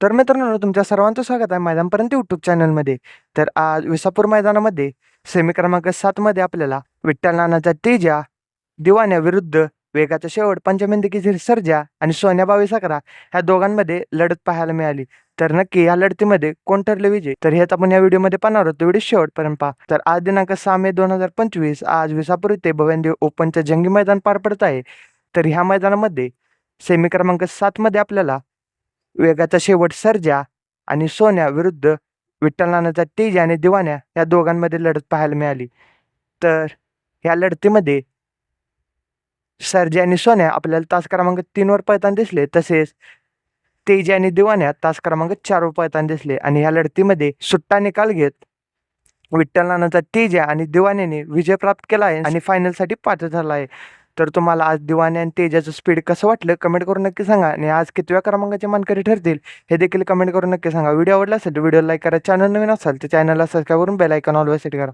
तर मित्रांनो तुमच्या सर्वांचं स्वागत आहे मैदानपर्यंत यूट्यूब चॅनलमध्ये तर आज विसापूर मैदानामध्ये सेमी क्रमांक सातमध्ये आपल्याला विठ्ठल नानाचा तेजा दिवाण्या विरुद्ध वेगाचा शेवट पंचमेंदिकीची सर्जा आणि सोन्या बावीस अकरा ह्या दोघांमध्ये लढत पाहायला मिळाली. तर नक्की या लढतीमध्ये कोण ठरले विजय? तर हेच आपण या व्हिडिओमध्ये पाहणार आहोत. व्हिडिओ शेवटपर्यंत पहा. तर आज दिनांक सहा मे दोन हजार पंचवीस आज विसापूर येथे भवेंदेव ओपनचं जंगी मैदान पार पडत आहे. तर ह्या मैदानामध्ये सेमी क्रमांक सातमध्ये आपल्याला वेगाचा शेवट सर्जा आणि सोन्या विरुद्ध विठ्ठलनानाचा तेज आणि दिवाण्या या दोघांमध्ये लढत पाहायला मिळाली. तर या लढतीमध्ये सर्जा आणि सोन्या आपल्याला तास क्रमांक तीनवर पळताना दिसले तसेच तेज आणि दिवाण्या तास क्रमांक चारवर पळताना दिसले. आणि या लढतीमध्ये सुट्टा निकाल घेत विठ्ठलनानाचा तेजा आणि दिवाण्याने विजय प्राप्त केला आहे आणि फायनलसाठी पात्र झाला आहे. तर तुम्हाला आज दिवाने आणि तेजाचं स्पीड कसं वाटलं कमेंट करून नक्की सांगा. आणि आज कितव्या क्रमांकाचे मानकरी ठरतील हे देखील कमेंट करून नक्की सांगा. व्हिडिओ आवडला असेल तर व्हिडिओ लाईक करा. चॅनल नवीन असाल तर चॅनलला सबस्क्राईब करून बेल आयकॉन ऑलवेज सेट करा.